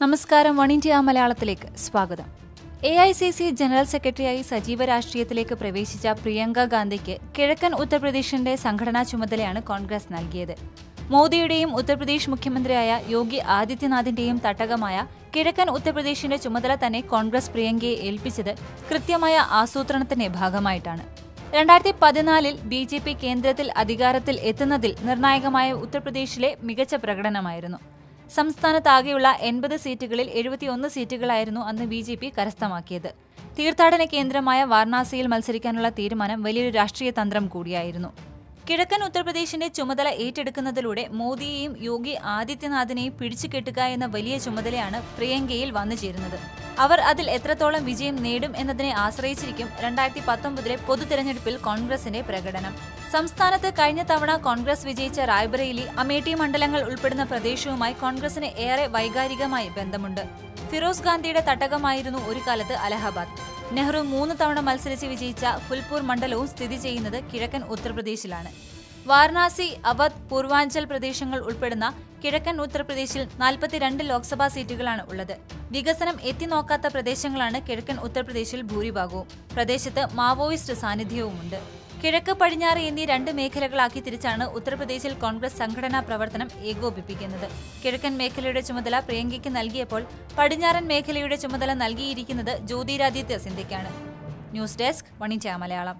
നമസ്കാരം വൺ ഇന്ത്യ മലയാളത്തിലേക്ക് സ്വാഗതം. A I C C general സെക്രട്ടറിയായി സജീവ രാഷ്ട്രീയത്തിലേക്ക് പ്രവേശിച്ച പ്രിയങ്ക ഗാന്ധിക്ക് കിഴക്കൻ ഉത്തർപ്രദേശിന്റെ സംഘടനാ ചുമതലയാണ് കോൺഗ്രസ് നൽകിയത്. മോദിയുടെയും ഉത്തർപ്രദേശ് മുഖ്യമന്ത്രിയായ യോഗി ആദിത്യനാഥിന്റെയും തട്ടകമായ കിഴക്കൻ ഉത്തർപ്രദേശിന്റെ ചുമതല തന്നെ കോൺഗ്രസ് പ്രിയങ്കയെ ഏൽപ്പിച്ചത് കൃത്യമായ ആസൂത്രണത്തിന്റെ ഭാഗമായിട്ടാണ്. രണ്ടായിരത്തി പതിനാലിൽ ബി ജെ പി കേന്ദ്രത്തിൽ അധികാരത്തിൽ എത്തുന്നതിൽ നിർണായകമായ ഉത്തർപ്രദേശിലെ മികച്ച പ്രകടനമായിരുന്നു. സംസ്ഥാനത്താകെയുള്ള എൺപത് സീറ്റുകളിൽ എഴുപത്തിയൊന്ന് സീറ്റുകളായിരുന്നു അന്ന് ബി ജെ പി കരസ്ഥമാക്കിയത്. തീർത്ഥാടന കേന്ദ്രമായ വാരണാസിയിൽ മത്സരിക്കാനുള്ള തീരുമാനം വലിയൊരു രാഷ്ട്രീയ തന്ത്രം കൂടിയായിരുന്നു. കിഴക്കൻ ഉത്തർപ്രദേശിന്റെ ചുമതല ഏറ്റെടുക്കുന്നതിലൂടെ മോദിയെയും യോഗി ആദിത്യനാഥിനെയും പിടിച്ചുകെട്ടുക എന്ന വലിയ ചുമതലയാണ് പ്രിയങ്കയിൽ വന്നു ചേരുന്നത്. അവർ അതിൽ എത്രത്തോളം വിജയം നേടും എന്നതിനെ ആശ്രയിച്ചിരിക്കും രണ്ടായിരത്തി പത്തൊമ്പതിലെ പൊതു തെരഞ്ഞെടുപ്പിൽ കോൺഗ്രസിന്റെ പ്രകടനം. സംസ്ഥാനത്ത് കഴിഞ്ഞ തവണ കോൺഗ്രസ് വിജയിച്ച റായ്ബറേലി അമേഠി മണ്ഡലങ്ങൾ ഉൾപ്പെടുന്ന പ്രദേശവുമായി കോൺഗ്രസിന് ഏറെ വൈകാരികമായി ബന്ധമുണ്ട്. ഫിറോസ് ഗാന്ധിയുടെ തട്ടകമായിരുന്നു ഒരു കാലത്ത് അലഹബാദ്. നെഹ്റു മൂന്ന് തവണ മത്സരിച്ച് വിജയിച്ച ഫുൽപൂർ മണ്ഡലവും സ്ഥിതി ചെയ്യുന്നത് കിഴക്കൻ ഉത്തർപ്രദേശിലാണ്. വാരണാസി അവധ് പൂർവാഞ്ചൽ പ്രദേശങ്ങൾ ഉൾപ്പെടുന്ന കിഴക്കൻ ഉത്തർപ്രദേശിൽ നാൽപ്പത്തിരണ്ട് ലോക്സഭാ സീറ്റുകളാണ് ഉള്ളത്. വികസനം എത്തിനോക്കാത്ത പ്രദേശങ്ങളാണ് കിഴക്കൻ ഉത്തർപ്രദേശിൽ ഭൂരിഭാഗവും. പ്രദേശത്ത് മാവോയിസ്റ്റ് സാന്നിധ്യവുമുണ്ട്. കിഴക്ക് പടിഞ്ഞാറ് എന്നീ രണ്ട് മേഖലകളാക്കി തിരിച്ചാണ് ഉത്തർപ്രദേശിൽ കോൺഗ്രസ് സംഘടനാ പ്രവർത്തനം ഏകോപിപ്പിക്കുന്നത്. കിഴക്കൻ മേഖലയുടെ ചുമതല പ്രിയങ്കയ്ക്ക് നൽകിയപ്പോൾ പടിഞ്ഞാറൻ മേഖലയുടെ ചുമതല നൽകിയിരിക്കുന്നത് ജ്യോതിരാദിത്യ സിന്ധ്യയ്ക്കാണ്. ന്യൂസ് ഡെസ്ക് വണിജ മലയാളം.